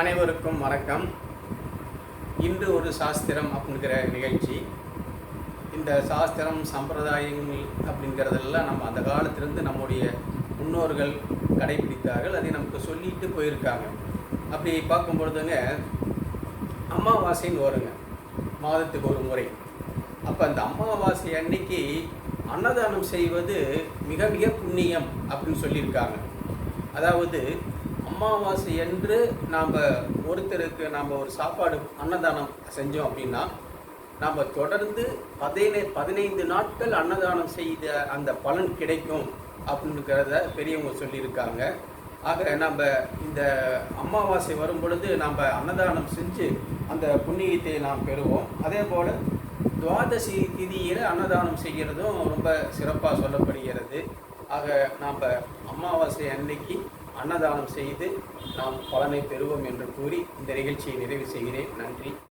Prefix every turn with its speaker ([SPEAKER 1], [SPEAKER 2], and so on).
[SPEAKER 1] அனைவருக்கும் வணக்கம். இன்று ஒரு சாஸ்திரம் அப்படிங்கிற நிகழ்ச்சி. இந்த சாஸ்திரம் சம்பிரதாயங்கள் அப்படிங்கிறதெல்லாம் நம்ம அந்த காலத்திலிருந்து நம்முடைய முன்னோர்கள் கடைபிடித்தார்கள். அதை நமக்கு சொல்லிட்டு போயிருக்காங்க. அப்படி பார்க்கும் பொழுதுங்க அமாவாசைன்னு வருங்க. மாதத்துக்கு ஒரு முறை. அப்போ அந்த அமாவாசை அன்னைக்கு அன்னதானம் செய்வது மிக மிக புண்ணியம் அப்படின்னு சொல்லியிருக்காங்க. அதாவது அமாவாசை என்று நாம் ஒருத்தருக்கு நாம் ஒரு சாப்பாடு அன்னதானம் செஞ்சோம் அப்படின்னா நாம் தொடர்ந்து பதினை பதினைந்து நாட்கள் அன்னதானம் செய்த அந்த பலன் கிடைக்கும் அப்படிங்கிறத பெரியவங்க சொல்லியிருக்காங்க. ஆக நம்ம இந்த அமாவாசை வரும் பொழுது நம்ம அன்னதானம் செஞ்சு அந்த புண்ணியத்தை நாம் பெறுவோம். அதே போல் துவாதசி திதியில் அன்னதானம் செய்கிறதும் ரொம்ப சிறப்பாக சொல்லப்படுகிறது. ஆக நாம் அமாவாசை அன்னைக்கு அன்னதானம் செய்து நாம் பலனை பெறுவோம் என்று கூறி இந்த நிகழ்ச்சியை நிறைவு செய்கிறேன். நன்றி.